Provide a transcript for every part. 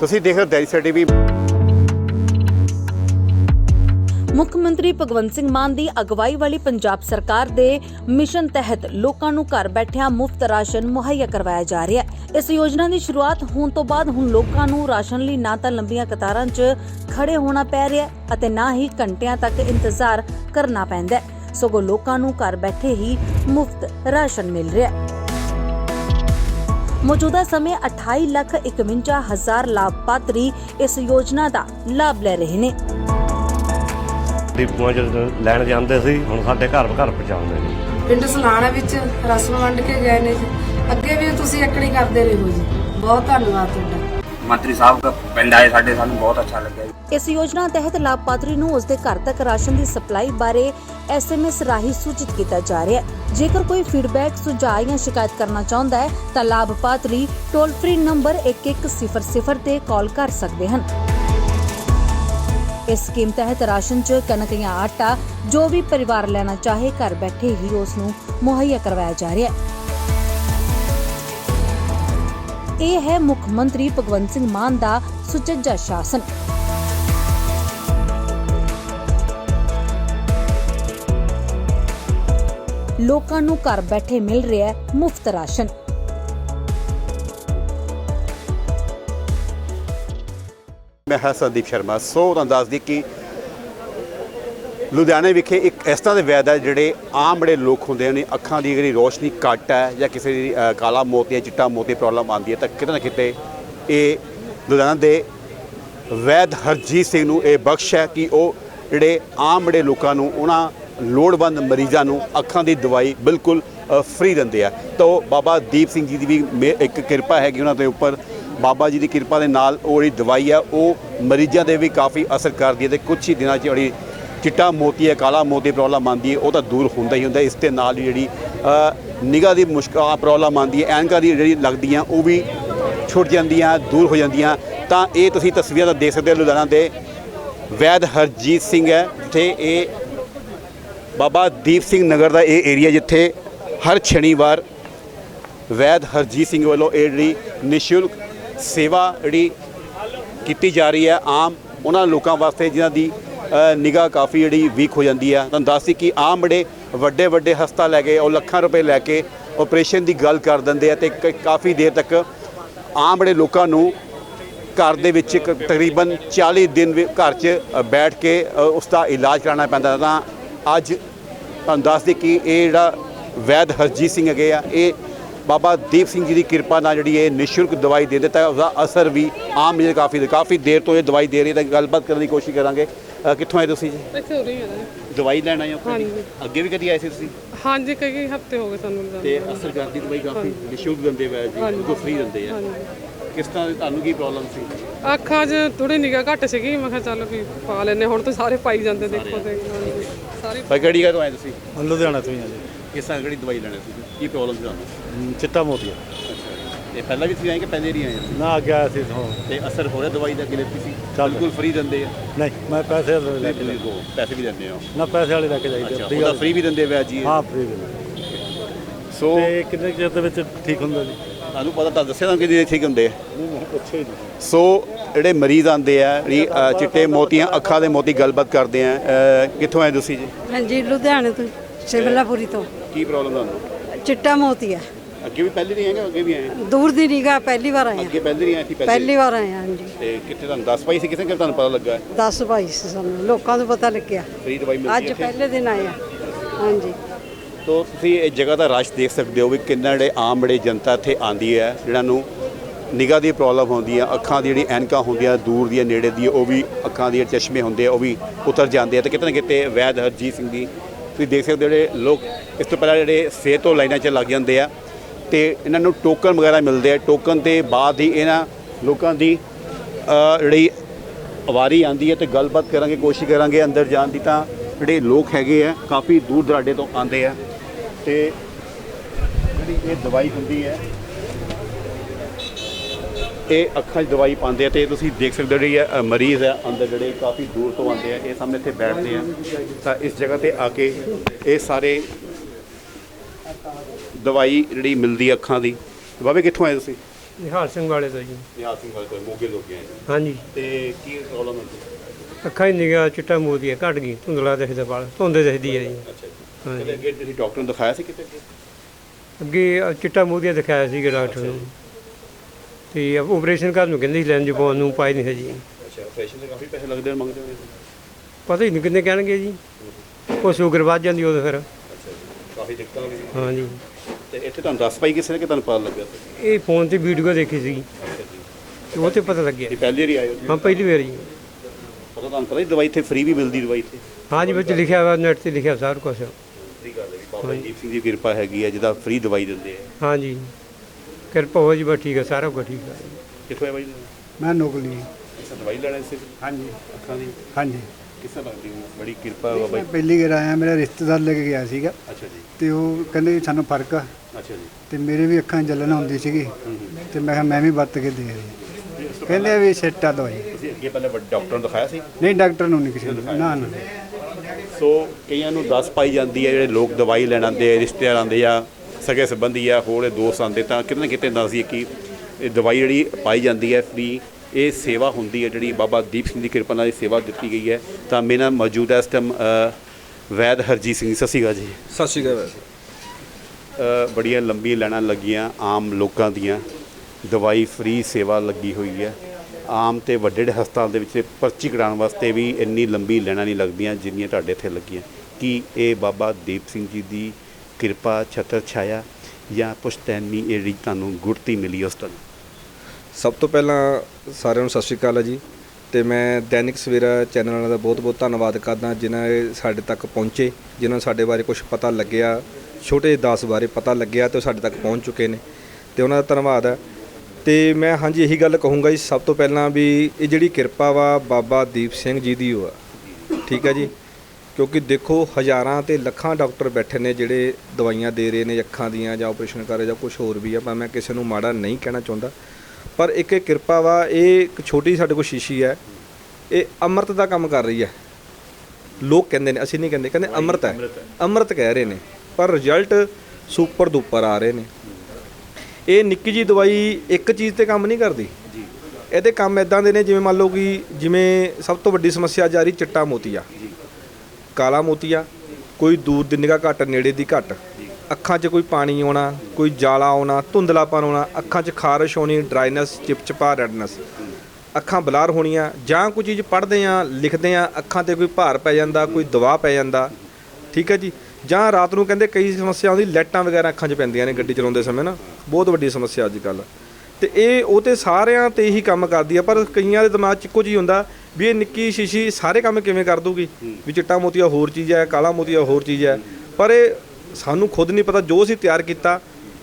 ਤੁਸੀਂ ਦੇਖ ਰਹੇ ਦੈਨਿਕ ਟੀਵੀ। ਮੁੱਖ ਮੰਤਰੀ ਭਗਵੰਤ ਸਿੰਘ ਮਾਨ ਦੀ ਅਗਵਾਈ ਵਾਲੀ ਪੰਜਾਬ ਸਰਕਾਰ ਦੇ ਮਿਸ਼ਨ ਤਹਿਤ ਲੋਕਾਂ ਨੂੰ ਘਰ ਬੈਠਿਆਂ ਮੁਫਤ ਰਾਸ਼ਨ ਮੁਹੱਈਆ ਕਰਵਾਇਆ ਜਾ ਰਿਹਾ ਹੈ। ਇਸ ਯੋਜਨਾ ਦੀ ਸ਼ੁਰੂਆਤ ਹੋਣ ਤੋਂ ਬਾਅਦ ਹੁਣ ਲੋਕਾਂ ਨੂੰ ਰਾਸ਼ਨ ਲਈ ਨਾ ਤਾਂ ਲੰਬੀਆਂ ਕਤਾਰਾਂ 'ਚ ਖੜੇ ਹੋਣਾ ਪੈ ਰਿਹਾ ਅਤੇ ਨਾ ਹੀ ਘੰਟਿਆਂ ਤੱਕ ਇੰਤਜ਼ਾਰ ਕਰਨਾ ਪੈਂਦਾ ਸਗੋਂ ਲੋਕਾਂ ਨੂੰ ਘਰ ਬੈਠੇ ਹੀ ਮੁਫਤ ਰਾਸ਼ਨ ਮਿਲ ਰਿਹਾ ਹੈ। ਮੌਜੂਦਾ ਸਮੇਂ 28 ਲੱਖ 51 ਹਜ਼ਾਰ ਲਾਭਪਾਤਰੀ ਇਸ ਯੋਜਨਾ ਦਾ ਲਾਭ ਲੈ ਰਹੇ ਨੇ। ਦੀਪੂਆਂ ਜਦੋਂ ਲੈਣ ਜਾਂਦੇ ਸੀ ਹੁਣ ਸਾਡੇ ਘਰ ਘਰ ਪਹੁੰਚਾਉਂਦੇ ਨੇ। ਪਿੰਡ ਸਲਾਣਾ ਵਿੱਚ ਰਸਮ ਵੰਡ ਕੇ ਗਏ ਨੇ ਜੀ। ਅੱਗੇ ਵੀ ਤੁਸੀਂ ਇਕੜੀ ਕਰਦੇ ਰਹੋ ਜੀ। ਬਹੁਤ ਧੰਨਵਾਦ ਤੁਹਾਡਾ। ਮੰਤਰੀ ਸਾਹਿਬ ਦਾ ਪਿੰਡ ਆਏ, ਸਾਡੇ ਸਾਨੂੰ ਬਹੁਤ ਅੱਛਾ ਲੱਗਿਆ ਜੀ। ਇਸ ਯੋਜਨਾ ਤਹਿਤ ਲਾਭਪਾਤਰੀ ਨੂੰ ਉਸਦੇ ਘਰ ਤੱਕ ਰਾਸ਼ਨ ਦੀ ਸਪਲਾਈ ਬਾਰੇ ਐਸਐਮਐਸ ਰਾਹੀਂ ਸੂਚਿਤ ਕੀਤਾ ਜਾ ਰਿਹਾ ਹੈ। ਜੇਕਰ ਕੋਈ ਫੀਡਬੈਕ ਸੁਝਾਅ ਜਾਂ ਸ਼ਿਕਾਇਤ ਕਰਨਾ ਚਾਹੁੰਦਾ ਹੈ, ਤਾਂ ਲਾਭਪਾਤਰੀ ਟੋਲ ਫ੍ਰੀ ਨੰਬਰ 1100 ਤੇ ਕਾਲ ਕਰ ਸਕਦੇ ਹਨ। ਇਸ ਸਕੀਮ ਤਹਿਤ ਰਾਸ਼ਨ 'ਚ ਕਣਕ ਜਾਂ ਆਟਾ ਜੋ ਵੀ ਪਰਿਵਾਰ ਲੈਣਾ ਚਾਹੇ, ਘਰ ਬੈਠੇ ਹੀ ਉਸ ਨੂੰ ਮੁਹੱਈਆ ਕਰਵਾਇਆ ਜਾ ਰਿਹਾ ਹੈ। ਇਹ ਹੈ ਮੁੱਖ ਮੰਤਰੀ ਭਗਵੰਤ ਸਿੰਘ ਮਾਨ ਦਾ ਸੁਚੱਜਾ ਸ਼ਾਸਨ। ਲੋਕਾਂ ਨੂੰ ਘਰ ਬੈਠੇ ਮਿਲ ਰਿਹਾ ਮੁਫਤ ਰਾਸ਼ਨ। ਮੈਂ ਹਾਂ ਸੰਦੀਪ ਸ਼ਰਮਾ, ਸੋ ਤੁਹਾਨੂੰ ਦੱਸ ਕਿ ਲੁਧਿਆਣੇ ਵਿਖੇ ਇੱਕ ਇਸ ਤਰ੍ਹਾਂ ਦੇ ਵੈਦ ਹੈ ਜਿਹੜੇ ਆਮ ਬੜੇ ਲੋਕ ਹੁੰਦੇ ਨੇ ਅੱਖਾਂ ਦੀ ਜਿਹੜੀ ਰੋਸ਼ਨੀ ਘੱਟ ਹੈ ਜਾਂ ਕਿਸੇ ਦੀ ਅ, ਕਾਲਾ ਮੋਤੀਆ ਚਿੱਟਾ ਮੋਤੀ ਪ੍ਰੋਬਲਮ ਆਉਂਦੀ ਹੈ ਤਾਂ ਕਿਤੇ ਨਾ ਕਿਤੇ ਇਹ ਲੁਧਿਆਣਾ ਦੇ ਵੈਦ ਹਰਜੀਤ ਸਿੰਘ ਨੂੰ ਇਹ ਬਖਸ਼ ਹੈ ਕਿ ਉਹ ਜਿਹੜੇ ਆਮ ਬੜੇ ਲੋਕਾਂ ਨੂੰ ਉਹਨਾਂ ਲੋੜਵੰਦ ਮਰੀਜ਼ਾਂ ਨੂੰ ਅੱਖਾਂ ਦੀ ਦਵਾਈ ਬਿਲਕੁਲ ਫ੍ਰੀ ਦਿੰਦੇ ਆ। ਤਾਂ ਉਹ ਬਾਬਾ ਦੀਪ ਸਿੰਘ ਜੀ ਦੀ ਵੀ ਮੇ- ਇੱਕ ਕਿਰਪਾ ਹੈਗੀ ਉਹਨਾਂ ਦੇ ਉੱਪਰ। ਬਾਬਾ ਜੀ ਦੀ ਕਿਰਪਾ ਦੇ ਨਾਲ ਉਹ ਜਿਹੜੀ ਦਵਾਈ ਆ ਉਹ ਮਰੀਜ਼ਾਂ ਦੇ ਵੀ ਕਾਫੀ ਅਸਰ ਕਰਦੀ ਹੈ ਤੇ ਕੁਝ ਹੀ ਦਿਨਾਂ 'ਚ ਜਿਹੜੀ ਚਿੱਟਾ ਮੋਤੀ ਹੈ, ਕਾਲਾ ਮੋਤੀ ਪ੍ਰੋਬਲਮ ਆਉਂਦੀ ਹੈ, ਉਹ ਤਾਂ ਦੂਰ ਹੁੰਦਾ ਹੀ ਹੁੰਦਾ ਇਸ ਦੇ ਨਾਲ ਹੀ ਜਿਹੜੀ ਨਿਗਾਹ ਦੀ ਮੁਸ਼ਕਲ ਪ੍ਰੋਬਲਮ ਆਉਂਦੀ ਹੈ, ਐਨਕਾਂ ਦੀ ਜਿਹੜੀ ਲੱਗਦੀਆਂ, ਉਹ ਵੀ ਛੁੱਟ ਜਾਂਦੀਆਂ, ਦੂਰ ਹੋ ਜਾਂਦੀਆਂ। ਤਾਂ ਇਹ ਤੁਸੀਂ ਤਸਵੀਰਾਂ ਤਾਂ ਦੇਖ ਸਕਦੇ ਹੋ, ਲੁਧਿਆਣਾ ਦੇ ਵੈਦ ਹਰਜੀਤ ਸਿੰਘ ਹੈ, ਜਿੱਥੇ ਇਹ ਬਾਬਾ ਦੀਪ ਸਿੰਘ ਨਗਰ ਦਾ ਇਹ ਏਰੀਆ ਜਿੱਥੇ ਹਰ ਸ਼ਨੀਵਾਰ ਵੈਦ ਹਰਜੀਤ ਸਿੰਘ ਵੱਲੋਂ ਇਹ ਜਿਹੜੀ ਨਿਸ਼ੁਲਕ ਸੇਵਾ ਜਿਹੜੀ ਕੀਤੀ ਜਾ ਰਹੀ ਹੈ, ਆਮ ਉਹਨਾਂ ਲੋਕਾਂ ਵਾਸਤੇ, ਜਿਨ੍ਹਾਂ ਦੀ ਨਿਗਾਹ ਕਾਫੀ ਜਿਹੜੀ ਵੀਕ ਹੋ ਜਾਂਦੀ ਆ। ਤੁਹਾਨੂੰ ਦੱਸਦੀ ਕਿ ਆਮ ਬੜੇ ਵੱਡੇ ਵੱਡੇ ਹਸਪਤਾਲ ਲੈ ਕੇ ਉਹ ਲੱਖਾਂ ਰੁਪਏ ਲੈ ਕੇ ਆਪਰੇਸ਼ਨ ਦੀ ਗੱਲ ਕਰ ਦਿੰਦੇ ਆ ਤੇ ਕ- ਕਾਫੀ ਦੇਰ ਤੱਕ ਆਮ ਬੜੇ ਲੋਕਾਂ ਨੂੰ ਘਰ ਦੇ ਵਿੱਚ ਤਕਰੀਬਨ 40 ਦਿਨ ਵੀ ਘਰ 'ਚ ਬੈਠ ਕੇ ਅ, ਉਸ ਦਾ ਇਲਾਜ ਕਰਾਉਣਾ ਪੈਂਦਾ ਤਾਂ ਅੱਜ ਤੁਹਾਨੂੰ ਦੱਸਦੀ ਕਿ ਇਹ ਜਿਹੜਾ ਵੈਦ ਹਰਜੀਤ ਸਿੰਘ ਹੈਗੇ ਆ ਇਹ ਬਾਬਾ ਦੀਪ ਸਿੰਘ ਜੀ ਦੀ ਕਿਰਪਾ ਨਾਲ ਜਿਹੜੀ ਇਹ ਨਿਸ਼ੁਲਕ ਦਵਾਈ ਦੇ ਦਿੱਤਾ ਉਹਦਾ ਅਸਰ ਵੀ ਆਮ ਜਿਹੜੇ ਕਾਫੀ ਕਾਫੀ ਦੇਰ ਤੋਂ ਇਹ ਦਵਾਈ ਦੇ ਰਹੀ ਹੈ ਤਾਂ ਗੱਲਬਾਤ ਕਰਨ ਦੀ ਕੋਸ਼ਿਸ਼ ਕਰਾਂਗੇ। ਅ, ਕਿੱਥੋਂ ਆਏ ਤੁਸੀਂ ਜੀ? ਇੱਥੇ ਹੋ ਰਹੀ ਹੈ ਨਾ। ਦਵਾਈ ਲੈਣ ਆਏ ਹੋ ਆਪਣੀ? ਹਾਂਜੀ। ਅੱਗੇ ਵੀ ਕਦੀ ਆਏ ਸੀ ਤੁਸੀਂ? ਹਾਂਜੀ ਕਈ ਹਫ਼ਤੇ ਹੋ ਗਏ ਸਾਨੂੰ ਤੇ ਲਗਾਉਂਦੇ ਅਸਰ ਕਰਦੀ ਦਵਾਈ ਕਾਫੀ ਨਿਸ਼ੁਲਕ ਦਿੰਦੇ ਵੈ ਜੀ। ਬਿਲਕੁਲ ਫ੍ਰੀ ਦਿੰਦੇ ਆ। ਕਿਸ ਤਰ੍ਹਾਂ ਦੀ ਤੁਹਾਨੂੰ ਕੀ ਪ੍ਰੋਬਲਮ ਸੀ? ਅੱਖਾਂ 'ਚ ਥੋੜੀ ਨਿਗਾਹ ਘੱਟ ਸੀਗੀ ਮੈਂ ਕਿਹਾ ਚੱਲ ਵੀ ਪਾ ਲੈਨੇ ਹੁਣ ਤਾਂ ਸਾਰੇ ਪਾਈ ਜਾਂਦੇ ਦੇਖੋ ਤੇ ਹਾਂਜੀ। ਸਾਰੇ ਭਾਈ ਕਿਹੜੀ ਜਗ੍ਹਾ ਤੋਂ ਆਏ ਤੁਸੀਂ? ਲੁਧਿਆਣਾ ਤੋਂ ਹੀ ਆ ਜੀ। ਕਿਸ ਤਰ੍ਹਾਂ ਕਿਹੜੀ ਦਵਾਈ ਲੈਣੀ ਸੀ? ਕੀ ਪ੍ਰੋਬਲਮ ਸੀ ਤੁਹਾਨੂੰ? ਹਮ, ਚਿੱਟਾ ਮੋਤੀਆ। ਇਹ ਪਹਿਲਾਂ ਵੀ ਤੁਸੀਂ ਆਏ ਕਿ ਪਹਿਲੇ ਹੀ ਆਏ? ਹੋ? ਨਾ ਅੱਗੇ ਆਇਆ ਸੀ ਹੋ ਤੇ ਅਸਰ ਹੋ ਰਿਹਾ ਦਵਾਈ ਦਾ ਕਿ ਲੈਤੀ ਸੀ? ਚੱਲ। ਬਿਲਕੁਲ ਫ੍ਰੀ ਦਿੰਦੇ ਆ? ਨਹੀਂ ਮੈਂ ਪੈਸੇ ਵਾਲੇ ਲੈ ਕੇ ਕੋ ਪੈਸੇ ਵੀ ਦਿੰਦੇ ਹੋ ਨਾ ਪੈਸੇ ਵਾਲੇ ਲੈ ਕੇ ਜਾਈਦੇ ਅੱਛਾ free ਉਹਦਾ ਵਾਲੇ। ਫ੍ਰੀ ਵੀ ਦਿੰਦੇ ਵੈ ਜੀ ਹਾਂ ਫ੍ਰੀ ਸੋ ਤੇ ਕਿੰਨੇ ਕੁ ਚਿਰ ਦੇ ਵਿੱਚ ਠੀਕ ਹੁੰਦਾ ਜੀ? ਤੁਹਾਨੂੰ ਪਤਾ ਤਾਂ ਦੱਸਿਆ ਤਾਂ ਕਿ ਠੀਕ ਹੁੰਦੇ ਆ। ਨਹੀਂ ਮੈਂ ਪੁੱਛਿਆ ਹੀ ਨਹੀਂ। ਸੋ ਜਿਹੜੇ ਮਰੀਜ਼ ਆਉਂਦੇ ਆ ਜਿਹੜੀ ਅ, ਚਿੱਟੇ ਮੋਤੀਆਂ ਅੱਖਾਂ ਦੇ ਮੋਤੀ ਗੱਲਬਾਤ ਕਰਦੇ ਆ। ਅ, ਕਿੱਥੋਂ ਆਏ ਤੁਸੀਂ ਜੀ? ਹਾਂਜੀ ਲੁਧਿਆਣੇ ਤੋਂ ਸਿਵਲਾਪੁਰੀ ਤੋਂ। ਕੀ ਪ੍ਰੋਬਲਮ ਤੁਹਾਨੂੰ? ਚਿੱਟਾ ਮੋਤੀ ਹੈ ਅੱਗੇ ਵੀ ਪਹਿਲੇ ਨਹੀਂ ਆਏ ਅੱਗੇ ਵੀ ਆਏ ਦੂਰ ਦੀ ਨਿਗਾਹ ਪਹਿਲੀ ਵਾਰ ਆਏ ਹਾਂ। ਅੱਗੇ ਪਹਿਲੇ ਨਹੀਂ ਸੀ ਪਹਿਲੇ ਪਹਿਲੀ ਵਾਰ ਆਏ ਹਾਂ, ਹਾਂਜੀ ਤੇ ਕਿੱਥੇ ਤੁਹਾਨੂੰ ਦੱਸ ਪਾਈ ਸੀ ਕਿਸੇ ਕਿ ਤੁਹਾਨੂੰ ਪਤਾ ਲੱਗਾ 10 ਭਾਈ ਸੀ ਸਾਨੂੰ ਲੋਕਾਂ ਨੂੰ ਪਤਾ ਲੱਗਿਆ ਫ੍ਰੀ ਦਵਾਈ ਮਿਲਦੀ ਅੱਜ ਹੈ ਇੱਥੇ? ਪਹਿਲੇ ਦਿਨ ਆਏ ਹਾਂ। ਹਾਂਜੀ ਤੋ ਤੁਸੀਂ ਇਹ ਜਗ੍ਹਾ ਦਾ ਰਸ਼ ਦੇਖ ਸਕਦੇ ਹੋ ਵੀ ਕਿੰਨਾ ਜਿਹੜੇ ਆਮ ਬੜੇ ਜਨਤਾ ਇੱਥੇ ਆਂਦੀ ਹੈ ਜਿਹਨਾਂ ਨੂੰ ਨਿਗਾਹ ਦੀ ਪ੍ਰੋਬਲਮ ਹੁੰਦੀ ਹੈ ਅੱਖਾਂ ਦੀ ਜਿਹੜੀ ਐਨਕਾਂ ਹੁੰਦੀਆਂ ਦੂਰ ਦੀਆਂ ਨੇੜੇ ਦੀ ਉਹ ਵੀ ਅੱਖਾਂ ਦੇ ਚਸ਼ਮੇ ਹੁੰਦੇ ਆ ਉਹ ਵੀ ਉਤਰ ਜਾਂਦੇ ਆ ਤੇ ਕਿਤੇ ਨਾ ਕਿਤੇ ਵੈਦ ਹਰਜੀਤ ਸਿੰਘ ਦੀ ਤੁਸੀਂ ਦੇਖ ਸਕਦੇ ਹੋ ਜਿਹੜੇ ਲੋਕ ਇਸ ਤੋਂ ਪਹਿਲਾਂ ਜਿਹੜੇ ਸਿਹਤ ਤੋਂ ਲਾਈਨਾਂ 'ਚ ਲੱਗ ਜਾਂਦੇ ਆ ਤੇ ਇਹਨਾਂ ਨੂੰ ਟੋਕਨ ਵਗੈਰਾ ਮਿਲਦੇ ਆ। ਟੋਕਨ ਤੇ ਬਾਅਦ ਹੀ ਇਹਨਾਂ ਲੋਕਾਂ ਦੀ ਜਿਹੜੀ ਵਾਰੀ ਆਂਦੀ ਹੈ ਤੇ ਗੱਲਬਾਤ ਕਰਾਂਗੇ ਕੋਸ਼ਿਸ਼ ਕਰਾਂਗੇ ਅੰਦਰ ਜਾਣ ਦੀ ਤਾਂ ਜਿਹੜੇ ਲੋਕ ਹੈਗੇ ਆ ਕਾਫੀ ਦੂਰ ਦਰਾਡੇ ਤੋਂ ਆਂਦੇ ਆ। ਤੇ ਜਿਹੜੀ ਇਹ ਦਵਾਈ ਹੁੰਦੀ ਹੈ ਇਹ ਅੱਖਾਂ 'ਚ ਦਵਾਈ ਪਾਉਂਦੇ ਆ ਤੇ ਤੁਸੀਂ ਦੇਖ ਸਕਦੇ ਹੋ ਜਿਹੜੀ ਇਹ, ਮਰੀਜ਼ ਹੈ ਅੰਦਰ ਜਿਹੜੇ ਕਾਫੀ ਦੂਰ ਤੋਂ ਆਉਂਦੇ ਆ ਇਹ ਸਾਹਮਣੇ ਇੱਥੇ ਬੈਠਦੇ ਆ। ਤਾਂ ਇਸ ਜਗ੍ਹਾ ਤੇ ਆ ਕੇ ਇਹ ਸਾਰੇ ਦਵਾਈ ਜਿਹੜੀ ਮਿਲਦੀ ਹੈ ਅੱਖਾਂ ਦੀ। ਬਾਬੇ ਕਿੱਥੋਂ ਆਏ ਤੁਸੀਂ? ਨਿਹਾਲ ਸਿੰਘ ਵਾਲੇ ਤੋਂ ਜੀ। ਨਿਹਾਲ ਸਿੰਘ ਵਾਲੇ ਤੋਂ ਮੋਗੇ ਤੋਂ ਆਏ ਹਾਂਜੀ। ਤੇ ਕੀ ਪ੍ਰੋਬਲਮ ਹੈ ਅੱਖਾਂ ਹੀ ਨਿਗਾ ਚਿੱਟਾ ਮੋਦੀ ਘਟ ਗਈ ਧੁੰਦਲਾ ਦਿਖਦਾ ਬਾਲ ਧੁੰਦ ਦਿਖਦੀ ਹੈ ਜੀ। ਅੱਛਾ ਜੀ। ਅੱਗੇ ਤੁਸੀਂ ਡਾਕਟਰ ਨੂੰ ਦਿਖਾਇਆ ਸੀ ਕਿਤੇ ਅੱਗੇ? ਚਿੱਟਾ ਮੋਦੀ ਦਿਖਾਇਆ ਸੀਗਾ ਡਾਕਟਰ ਨੂੰ। ਤੇ ਆਪਰੇਸ਼ਨ ਕਰਨ ਨੂੰ ਕਹਿੰਦੇ ਸੀ ਲੈਂਜ ਪਾਉਣ ਨੂੰ ਪਾਈ ਨਹੀਂ ਹੈ ਜੀ। ਅੱਛਾ ਆਪਰੇਸ਼ਨ ਦੇ ਕਾਫੀ ਪੈਸੇ ਲੱਗਦੇ ਨੇ ਮੰਗਦੇ ਹੋਣੇ। ਪਤਾ ਹੀ ਨਹੀਂ ਕਿੰਨੇ ਕਹਿਣਗੇ ਜੀ। ਉਹ ਸ਼ੂਗਰ ਵੱਧ ਜਾਂਦੀ ਉਦੋਂ ਫਿਰ। ਅੱਛਾ ਜੀ ਕਾਫੀ ਦਿੱਕਤਾਂ ਵੀ ਹਾਂਜੀ। ਤੇ ਇੱਥੇ ਤੁਹਾਨੂੰ ਦੱਸ ਪਾਈ ਕਿਸੇ ਨੇ ਕਿ ਤੁਹਾਨੂੰ ਪਤਾ ਲੱਗਿਆ ਸੀ ਇਹ ਫੋਨ ਤੇ ਵੀਡੀਓ ਦੇਖੀ ਸੀ। ਅੱਛਾ ਜੀ। ਤੇ ਉਹ ਤੇ ਪਤਾ ਲੱਗਿਆ। ਇਹ ਪਹਿਲੀ ਵਾਰੀ ਆਏ ਹੋ? ਹਾਂ ਪਹਿਲੀ ਵਾਰ। ਜੀ ਪਤਾ ਤੁਹਾਨੂੰ ਪਤਾ ਹੀ ਦਵਾਈ ਇੱਥੇ ਫ੍ਰੀ ਵੀ ਮਿਲਦੀ ਦਵਾਈ ਇੱਥੇ? ਹਾਂਜੀ ਵਿੱਚ ਲਿਖਿਆ ਹੋਇਆ ਨੈਟ ਤੇ ਲਿਖਿਆ ਸਾਰਾ ਕੁਝ ਫ੍ਰੀ ਗੱਲ ਹੈ ਵੀ ਬਾਬਾ ਸਿੰਘ ਦੀ ਕਿਰਪਾ ਹੈਗੀ ਹੈ ਜਿਹਦਾ ਫ੍ਰੀ ਦਵਾਈ ਦਿੰਦੇ ਆ। ਹਾਂਜੀ ਕਿਰਪਾ ਹੋ ਜੀ ਬਸ ਠੀਕ ਹੈ ਸਾਰਾ ਕੁਝ ਠੀਕ ਹੈ। ਕਿੱਥੋਂ ਹੈ ਬਾਈ ਮੈਂ ਨੁਕਲੀ ਇਸ ਦਵਾਈ ਲੈਣੇ ਸੀ? ਹਾਂਜੀ। ਅੱਖਾਂ ਦੀ? ਹਾਂਜੀ। ਕਿਸ ਤਰ੍ਹਾਂ ਲੱਗਦੀ ਹੈ? ਬੜੀ ਕਿਰਪਾ ਹੈ ਬਾਬਾ ਮੈਂ ਜੀ ਪਹਿਲੀ ਵਾਰ ਆਇਆ ਮੇਰਾ ਰਿਸ਼ਤੇਦਾਰ ਲੈ ਕੇ ਗਿਆ ਸੀਗਾ। ਅੱਛਾ ਜੀ। ਤੇ ਉਹ ਕਹਿੰਦੇ ਵੀ ਸਾਨੂੰ ਫ਼ਰਕ ਆ। ਅੱਛਾ ਜੀ। ਤੇ ਮੇਰੇ ਵੀ ਅੱਖਾਂ 'ਚ ਜਲਨ ਆਉਂਦੀ ਸੀਗੀ। ਤੇ ਮੈਂ ਕਿਹਾ ਮੈਂ ਵੀ ਵਰਤ ਕੇ ਦੇ ਰਹੀ ਕਹਿੰਦੇ ਵੀ ਸੈੱਟ ਦਵਾਈ। ਤੁਸੀਂ ਅੱਗੇ ਪਹਿਲੇ ਵੱਡੇ ਡਾਕਟਰ ਨੂੰ ਦਿਖਾਇਆ ਸੀ? ਨਹੀਂ ਡਾਕਟਰ ਨੂੰ ਨਹੀਂ ਕਿਸੇ ਨੂੰ। ਨਾ ਨਾ। ਸੋ ਕਈਆਂ ਨੂੰ ਦੱਸ ਪਾਈ ਜਾਂਦੀ ਹੈ ਜਿਹੜੇ ਲੋਕ ਦਵਾਈ ਲੈਣ ਆਉਂਦੇ ਆ ਰਿਸ਼ਤੇਦਾਰ ਆਉਂਦੇ ਆ ਸਗੇ ਸੰਬੰਧੀ ਆ ਹੋਰ ਦੋਸਤ ਆਉਂਦੇ ਤਾਂ ਕਿਤੇ ਨਾ ਕਿਤੇ ਦੱਸਦੀ ਕਿ ਇਹ ਦਵਾਈ ਜਿਹੜੀ ਪਾਈ ਜਾਂਦੀ ਹੈ ਫ੍ਰੀ ਇਹ ਸੇਵਾ ਹੁੰਦੀ ਹੈ ਜਿਹੜੀ ਬਾਬਾ ਦੀਪ ਸਿੰਘ ਦੀ ਕਿਰਪਾ ਨਾਲ ਇਹ ਸੇਵਾ ਦਿੱਤੀ ਗਈ ਹੈ। ਤਾਂ ਮੇਰੇ ਨਾਲ ਮੌਜੂਦ ਹੈ ਇਸ ਟਾਈਮ ਵੈਦ ਹਰਜੀਤ ਸਿੰਘ ਸਤਿ ਸ਼੍ਰੀ ਅਕਾਲ ਜੀ। ਸਤਿ ਸ਼੍ਰੀ ਅਕਾਲ ਅ, ਬੜੀਆਂ ਲੰਬੀਆਂ ਲਾਈਨਾਂ ਲੱਗੀਆਂ ਆਮ ਲੋਕਾਂ ਦੀਆਂ। ਦਵਾਈ ਫ੍ਰੀ ਸੇਵਾ ਲੱਗੀ ਹੋਈ ਹੈ। ਆਮ ਤੇ ਵੱਡੇ ਵੱਡੇ ਹਸਪਤਾਲ ਦੇ ਵਿੱਚ ਪਰਚੀ ਕਢਾਉਣ ਵਾਸਤੇ ਵੀ ਇੰਨੀ ਲੰਬੀ ਲਾਈਨਾਂ ਨਹੀਂ ਲੱਗਦੀਆਂ ਜਿੰਨੀਆਂ ਤੁਹਾਡੇ ਇੱਥੇ ਲੱਗੀਆਂ। ਕੀ ਇਹ ਬਾਬਾ ਦੀਪ ਸਿੰਘ ਜੀ ਦੀ ਕਿਰਪਾ ਛਤਰ ਛਾਇਆ ਜਾਂ ਪੁਸ਼ਤੈਨੀ ਇਹ ਤੁਹਾਨੂੰ ਗੁਰਤੀ ਮਿਲੀ ਉਸ ਤੋਂ ਸਭ ਤੋਂ ਪਹਿਲਾਂ ਸਾਰਿਆਂ ਨੂੰ ਸਤਿ ਸ਼੍ਰੀ ਅਕਾਲ ਹੈ ਜੀ। ਤੇ ਮੈਂ ਦੈਨਿਕ ਸਵੇਰਾ ਚੈਨਲ ਵਾਲਿਆਂ ਦਾ ਬਹੁਤ-ਬਹੁਤ ਧੰਨਵਾਦ ਕਰਦਾ, ਜਿਨ੍ਹਾਂ ਇਹ ਸਾਡੇ ਤੱਕ ਪਹੁੰਚੇ, ਜਿਨ੍ਹਾਂ ਨੂੰ ਸਾਡੇ ਬਾਰੇ ਕੁਝ ਪਤਾ ਲੱਗਿਆ, ਛੋਟੇ ਦਾਸ ਬਾਰੇ ਪਤਾ ਲੱਗਿਆ ਤੇ ਉਹ ਸਾਡੇ ਤੱਕ ਪਹੁੰਚ ਚੁੱਕੇ ਨੇ, ਤੇ ਉਹਨਾਂ ਦਾ ਧੰਨਵਾਦ ਹੈ ਤੇ ਮੈਂ ਹਾਂਜੀ, ਇਹੀ ਗੱਲ ਕਹੂੰਗਾ ਜੀ, ਸਭ ਤੋਂ ਪਹਿਲਾਂ ਵੀ ਇਹ ਜਿਹੜੀ ਕਿਰਪਾ ਵਾ ਬਾਬਾ ਦੀਪ ਸਿੰਘ ਜੀ ਦੀ ਵਾ ਠੀਕ ਹੈ ਜੀ? ਕਿਉਂਕਿ ਦੇਖੋ, ਹਜ਼ਾਰਾਂ ਤੇ ਲੱਖਾਂ ਡਾਕਟਰ ਬੈਠੇ ਨੇ ਜਿਹੜੇ ਦਵਾਈਆਂ ਦੇ ਰਹੇ ਨੇ, ਅੱਖਾਂ ਦੀਆਂ ਜਾਂ ਆਪਰੇਸ਼ਨ ਕਰ ਰਹੇ ਜਾਂ ਕੁਝ ਹੋਰ ਵੀ ਆ, ਪਰ ਮੈਂ ਕਿਸੇ ਨੂੰ ਮਾੜਾ ਨਹੀਂ ਕਹਿਣਾ ਚਾਹੁੰਦਾ। ਪਰ ਇੱਕ ਇਹ ਕਿਰਪਾ ਵਾ ਇਹ ਇੱਕ ਛੋਟੀ ਸਾਡੇ ਕੋਲ ਸ਼ੀਸ਼ੀ ਹੈ। ਇਹ ਅੰਮ੍ਰਿਤ ਦਾ ਕੰਮ ਕਰ ਰਹੀ ਹੈ। ਲੋਕ ਕਹਿੰਦੇ ਨੇ ਅਸੀਂ ਨਹੀਂ ਕਹਿੰਦੇ ਕਹਿੰਦੇ ਅੰਮ੍ਰਿਤ ਹੈ। ਅੰਮ੍ਰਿਤ ਕਹਿ ਰਹੇ ਨੇ ਪਰ ਰਿਜ਼ਲਟ ਸੁਪਰ ਦੁਪਰ ਆ ਰਹੇ ਨੇ। ਇਹ ਨਿੱਕੀ ਜੀ ਦਵਾਈ ਇੱਕ ਚੀਜ਼ ਤੇ ਕੰਮ ਨਹੀਂ ਕਰਦੀ। ਜੀ। ਇਹਦੇ ਕੰਮ ਇਦਾਂ ਦੇ ਨੇ ਜਿਵੇਂ ਮੰਨ ਲਓ ਕਿ ਜਿਵੇਂ ਸਭ ਤੋਂ ਵੱਡੀ ਸਮੱਸਿਆ ਜਾ ਰਹੀ ਚਿੱਟਾ ਮੋਤੀਆ। ਕਾਲਾ ਮੋਤੀਆ ਕੋਈ ਦੂਰ ਦੀ ਨਿਗਾਹ ਘੱਟ ਨੇੜੇ ਦੀ ਘੱਟ। ਅੱਖਾਂ 'ਚ ਕੋਈ ਪਾਣੀ ਆਉਣਾ, ਕੋਈ ਜਾਲਾ ਆਉਣਾ, ਧੁੰਦਲਾਪਨ ਆਉਣਾ, ਅੱਖਾਂ 'ਚ ਖਾਰਸ਼ ਹੋਣੀ ਡਰਾਈਨੈਸ ਚਿਪਚਿਪਾ ਰੈਡਨੈਸ ਅੱਖਾਂ ਬਲਾਰ ਹੋਣੀਆਂ, ਜਾਂ ਕੋਈ ਚੀਜ਼ ਪੜ੍ਹਦੇ ਆ, ਲਿਖਦੇ ਆ, ਅੱਖਾਂ ਤੇ ਕੋਈ ਭਾਰ ਪੈ ਜਾਂਦਾ, ਕੋਈ ਦਬਾਅ ਪੈ ਜਾਂਦਾ, ਠੀਕ ਹੈ ਜੀ? ਜਾਂ ਰਾਤ ਨੂੰ ਕਹਿੰਦੇ ਕਈ ਸਮੱਸਿਆ ਆਉਂਦੀ, ਲਾਈਟਾਂ ਵਗੈਰਾ ਅੱਖਾਂ 'ਚ ਪੈਂਦੀਆਂ ਨੇ ਗੱਡੀ ਚਲਾਉਂਦੇ ਸਮੇਂ ਨਾ, ਬਹੁਤ ਵੱਡੀ ਸਮੱਸਿਆ ਅੱਜ ਕੱਲ੍ਹ ਤੇ ਇਹ, ਉਹ ਤੇ ਸਾਰਿਆਂ ਤੇ ਹੀ ਕੰਮ ਕਰਦੀ ਆ, ਪਰ ਕਈਆਂ ਦੇ ਦਿਮਾਗ 'ਚ ਇੱਕੋ ਜਿਹੀ ਹੁੰਦਾ ਵੀ ਇਹ ਨਿੱਕੀ ਸ਼ੀਸ਼ੀ ਸਾਰੇ ਕੰਮ ਕਿਵੇਂ ਕਰ ਦੂਗੀ? ਵੀ ਚਿੱਟਾ ਮੋਤੀਆ ਹੋਰ ਚੀਜ਼ ਹੈ, ਕਾਲਾ ਮੋਤੀਆ ਹੋਰ ਚੀਜ਼ ਹੈ, ਪਰ ਇਹ ਸਾਨੂੰ ਖੁਦ ਨਹੀਂ ਪਤਾ ਜੋ ਅਸੀਂ ਤਿਆਰ ਕੀਤਾ